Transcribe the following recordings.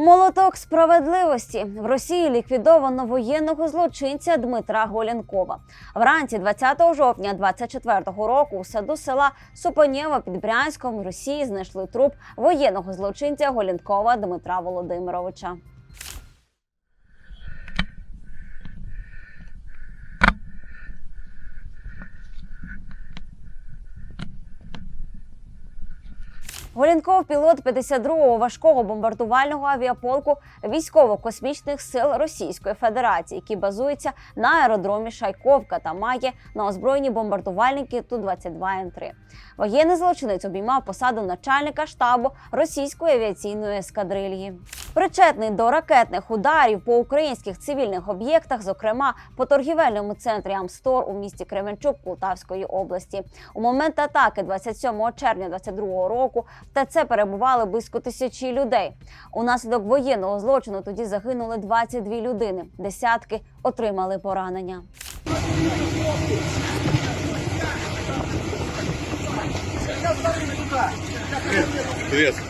Молоток справедливості в Росії ліквідовано воєнного злочинця Дмитра Голянкова. Вранці 20 жовтня 24-го року у саду села Супонєва під Брянськом в Росії знайшли труп воєнного злочинця Голянкова Дмитра Володимировича. Голінков пілот 52-го важкого бомбардувального авіаполку військово-космічних сил Російської Федерації, який базується на аеродромі Шайковка та має на озброєні бомбардувальники Ту-22М3. Воєнний злочинець обіймав посаду начальника штабу російської авіаційної ескадрильї. Причетний до ракетних ударів по українських цивільних об'єктах, зокрема по торгівельному центрі Амстор у місті Кременчук Полтавської області. У момент атаки 27 червня 2022 року в ТЦ перебували близько тисячі людей. Унаслідок воєнного злочину тоді загинули 22 людини. Десятки отримали поранення. Привет.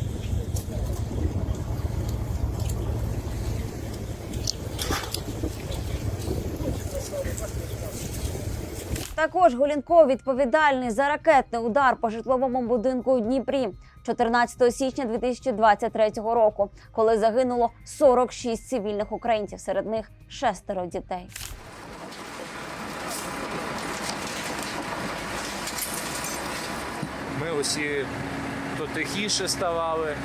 Також Голінков відповідальний за ракетний удар по житловому будинку у Дніпрі 14 січня 2023 року, коли загинуло 46 цивільних українців, серед них шестеро дітей. Ми усі то тихіше ставали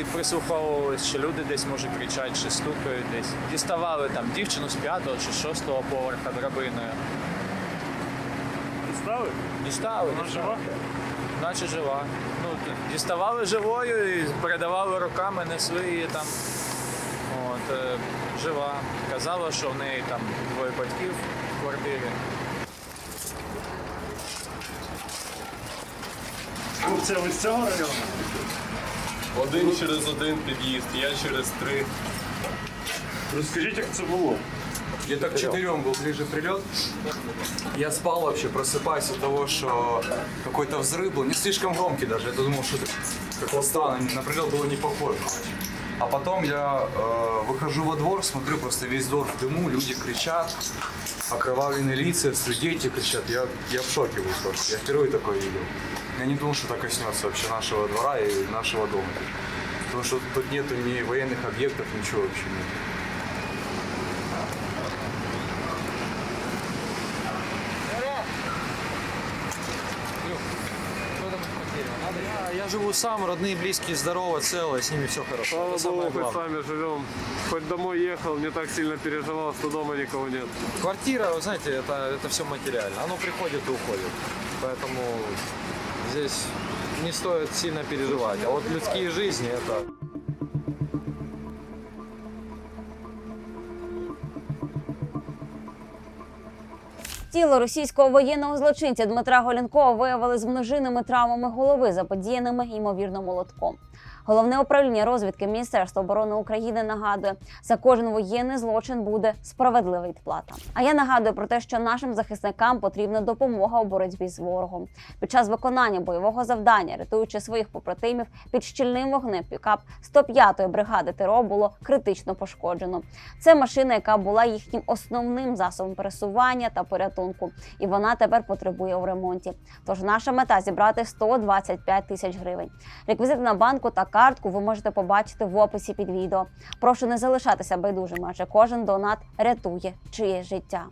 і прислуховувалися, що люди десь може кричать, чи стукають десь. Діставали там дівчину з п'ятого чи шостого поверха драбиною. Стали? Дістали. Вона дістали. жива? Наче жива. Ну, діставали живою і передавали руками, несли її там. От, е, жива. Казала, що в неї там двоє батьків в квартирі. Це ви з цього району? Один через один під'їзд, я через три. Розкажіть, як це було? Где-то к четырем был ближе прилет. Я спал вообще, просыпаюсь от того, что какой-то взрыв был, не слишком громкий даже. Я думал, что это как-то странно, на прилет было не похоже. А потом я э, выхожу во двор, смотрю, просто весь двор в дыму, люди кричат, окровавленные лица, дети кричат. Я, я в шоке был просто. Я впервые такое видел. Я не думал, что так коснется вообще нашего двора и нашего дома. Потому что тут нету ни военных объектов, ничего вообще нет. Я, я живу сам, родные, близкие, здорово, целые, с ними все хорошо. Слава Это самое Богу, хоть главное. вами живем. Хоть домой ехал, не так сильно переживал, что дома никого нет. Квартира, вы знаете, это, это все материально. Оно приходит и уходит. Поэтому здесь не стоит сильно переживать. А вот людские жизни это... Тіло російського воєнного злочинця Дмитра Голінкова виявили з множинними травмами голови, заподіяними ймовірно молотком. Головне управління розвідки Міністерства оборони України нагадує, за кожен воєнний злочин буде справедлива відплата. А я нагадую про те, що нашим захисникам потрібна допомога у боротьбі з ворогом. Під час виконання бойового завдання, рятуючи своїх побратимів під щільним вогнем, пікап 105-ї бригади ТРО було критично пошкоджено. Це машина, яка була їхнім основним засобом пересування та порятунку, і вона тепер потребує у ремонті. Тож наша мета зібрати 125 тисяч гривень. Реквізити на банку та картку ви можете побачити в описі під відео. Прошу не залишатися байдужими, адже кожен донат рятує чиє життя.